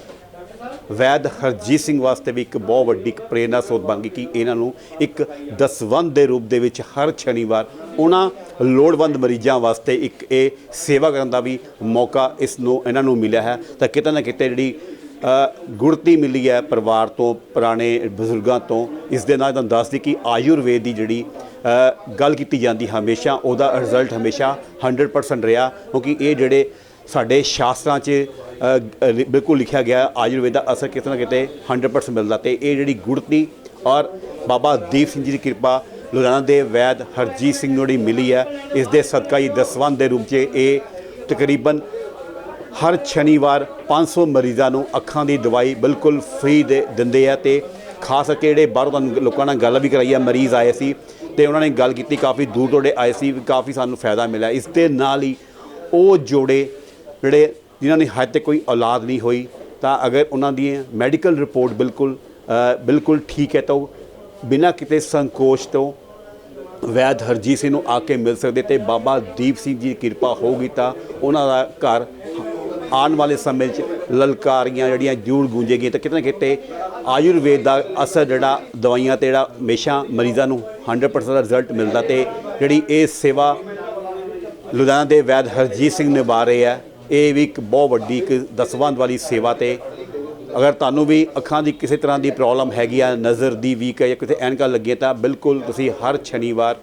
ਵੈਦ ਹਰਜੀਤ ਸਿੰਘ ਵਾਸਤੇ ਵੀ ਇੱਕ ਬਹੁਤ ਵੱਡੀ ਇੱਕ ਪ੍ਰੇਰਨਾ ਸਰੋਤ ਬਣ ਗਈ ਕਿ ਇਹਨਾਂ ਨੂੰ ਇੱਕ ਦਸਵੰਧ ਦੇ ਰੂਪ ਦੇ ਵਿੱਚ ਹਰ ਸ਼ਨੀਵਾਰ ਉਹਨਾਂ ਲੋੜਵੰਦ ਮਰੀਜ਼ਾਂ ਵਾਸਤੇ ਇੱਕ ਇਹ ਸੇਵਾ ਕਰਨ ਦਾ ਵੀ ਮੌਕਾ ਇਸ ਨੂੰ ਇਹਨਾਂ ਨੂੰ ਮਿਲਿਆ ਹੈ। ਤਾਂ ਕਿਤੇ ਨਾ ਕਿਤੇ ਜਿਹੜੀ ਗੁੜਤੀ ਮਿਲੀ ਹੈ ਪਰਿਵਾਰ ਤੋਂ, ਪੁਰਾਣੇ ਬਜ਼ੁਰਗਾਂ ਤੋਂ, ਇਸ ਦੇ ਨਾਲ ਤੁਹਾਨੂੰ ਦੱਸਦੀ ਕਿ ਆਯੁਰਵੇਦ ਦੀ ਜਿਹੜੀ ਗੱਲ ਕੀਤੀ ਜਾਂਦੀ ਹਮੇਸ਼ਾ, ਉਹਦਾ ਰਿਜ਼ਲਟ ਹਮੇਸ਼ਾ 100% ਰਿਹਾ ਕਿਉਂਕਿ ਇਹ ਜਿਹੜੇ ਸਾਡੇ ਸ਼ਾਸਤਰਾਂ 'ਚ ਬਿਲਕੁਲ ਲਿਖਿਆ ਗਿਆ ਆਯੁਰਵੇਦ ਦਾ ਅਸਰ ਕਿਤੇ ਨਾ ਕਿਤੇ 100% ਮਿਲਦਾ ਤੇ ਇਹ ਜਿਹੜੀ ਗੁੜਤੀ ਔਰ ਬਾਬਾ ਦੀਪ ਸਿੰਘ ਜੀ ਦੀ ਕਿਰਪਾ, ਲੁਧਿਆਣਾ ਦੇ ਵੈਦ ਹਰਜੀਤ ਸਿੰਘ ਨੂੰ ਜਿਹੜੀ ਮਿਲੀ ਹੈ, ਇਸ ਦੇ ਸਦਕਾ ਹੀ ਦਸਵੰਧ ਦੇ ਰੂਪ 'ਚ ਇਹ ਤਕਰੀਬਨ ਹਰ ਸ਼ਨੀਵਾਰ 500 ਮਰੀਜ਼ਾਂ ਨੂੰ ਅੱਖਾਂ ਦੀ ਦਵਾਈ ਬਿਲਕੁਲ ਫ੍ਰੀ ਦੇ ਦਿੰਦੇ ਆ ਤੇ ਖਾਸ ਕਰਕੇ ਜਿਹੜੇ ਬਾਹਰੋਂ ਲੋਕਾਂ ਨਾਲ ਗੱਲ ਵੀ ਕਰਾਈ ਆ, ਮਰੀਜ਼ ਆਏ ਸੀ ਤੇ ਉਹਨਾਂ ਨੇ ਗੱਲ ਕੀਤੀ, ਕਾਫੀ ਦੂਰ ਤੋੜੇ ਆਏ ਸੀ, ਵੀ ਕਾਫੀ ਸਾਨੂੰ ਫਾਇਦਾ ਮਿਲਿਆ। ਇਸ ਦੇ ਨਾਲ ਹੀ ਉਹ ਜੋੜੇ ਜਿਹੜੇ ਜਿਨ੍ਹਾਂ ਨੇ ਹਜੇ ਤੱਕ ਕੋਈ ਔਲਾਦ ਨਹੀਂ ਹੋਈ, ਤਾਂ ਅਗਰ ਉਹਨਾਂ ਦੀ ਮੈਡੀਕਲ ਰਿਪੋਰਟ ਬਿਲਕੁਲ ਬਿਲਕੁਲ ਠੀਕ ਹੈ ਤਾਂ ਉਹ ਬਿਨਾਂ ਕਿਤੇ ਸੰਕੋਚ ਤੋਂ ਵੈਦ ਹਰਜੀਤ ਸਿੰਘ ਨੂੰ ਆ ਕੇ ਮਿਲ ਸਕਦੇ ਤੇ ਬਾਬਾ ਦੀਪ ਸਿੰਘ ਜੀ ਦੀ ਕਿਰਪਾ ਹੋਊਗੀ ਤਾਂ ਉਹਨਾਂ ਦਾ ਘਰ ਆਉਣ ਵਾਲੇ ਸਮੇਂ 'ਚ ਲਲਕਾਰੀਆਂ ਜਿਹੜੀਆਂ ਜੂੜ ਗੂੰਜੇਗੀਆਂ ਤਾਂ ਕਿਤੇ ਨਾ ਕਿਤੇ ਆਯੁਰਵੇਦ ਦਾ ਅਸਰ ਜਿਹੜਾ ਦਵਾਈਆਂ ਤੇ ਜਿਹੜਾ ਹਮੇਸ਼ਾ ਮਰੀਜ਼ਾਂ ਨੂੰ 100% ਦਾ ਰਿਜ਼ਲਟ ਮਿਲਦਾ ਤੇ ਜਿਹੜੀ ਇਹ ਸੇਵਾ ਲੁਧਿਆਣਾ ਦੇ ਵੈਦ ਹਰਜੀਤ ਸਿੰਘ ਨਿਭਾ ਰਹੇ ਆ ਇਹ ਵੀ ਇੱਕ ਬਹੁਤ ਵੱਡੀ ਇੱਕ ਦਸਵੰਦ ਵਾਲੀ ਸੇਵਾ ਤੇ ਅਗਰ ਤੁਹਾਨੂੰ ਵੀ ਅੱਖਾਂ ਦੀ ਕਿਸੇ ਤਰ੍ਹਾਂ ਦੀ ਪ੍ਰੋਬਲਮ ਹੈਗੀ ਆ, ਨਜ਼ਰ ਦੀ ਵੀਕ ਹੈ ਜਾਂ ਕਿਤੇ ਐਨਕਾਂ ਲੱਗੇ ਤਾਂ ਬਿਲਕੁਲ ਤੁਸੀਂ ਹਰ ਸ਼ਨੀਵਾਰ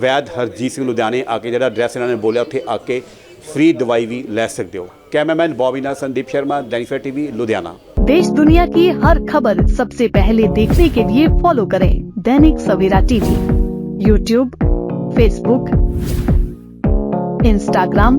ਵੈਦ ਹਰਜੀਤ ਸਿੰਘ ਲੁਧਿਆਣੇ ਆ ਕੇ ਜਿਹੜਾ ਐਡਰੈਸ ਇਹਨਾਂ ਨੇ ਬੋਲਿਆ, ਉੱਥੇ ਆ ਕੇ ਫ੍ਰੀ ਦਵਾਈ ਵੀ ਲੈ ਸਕਦੇ ਹੋ। कैमरामैन बॉबीना संदीप शर्मा दैनिफा टीवी लुधियाना देश दुनिया की हर खबर सबसे पहले देखने के लिए फॉलो करें Dainik Savera TV. YouTube Facebook Instagram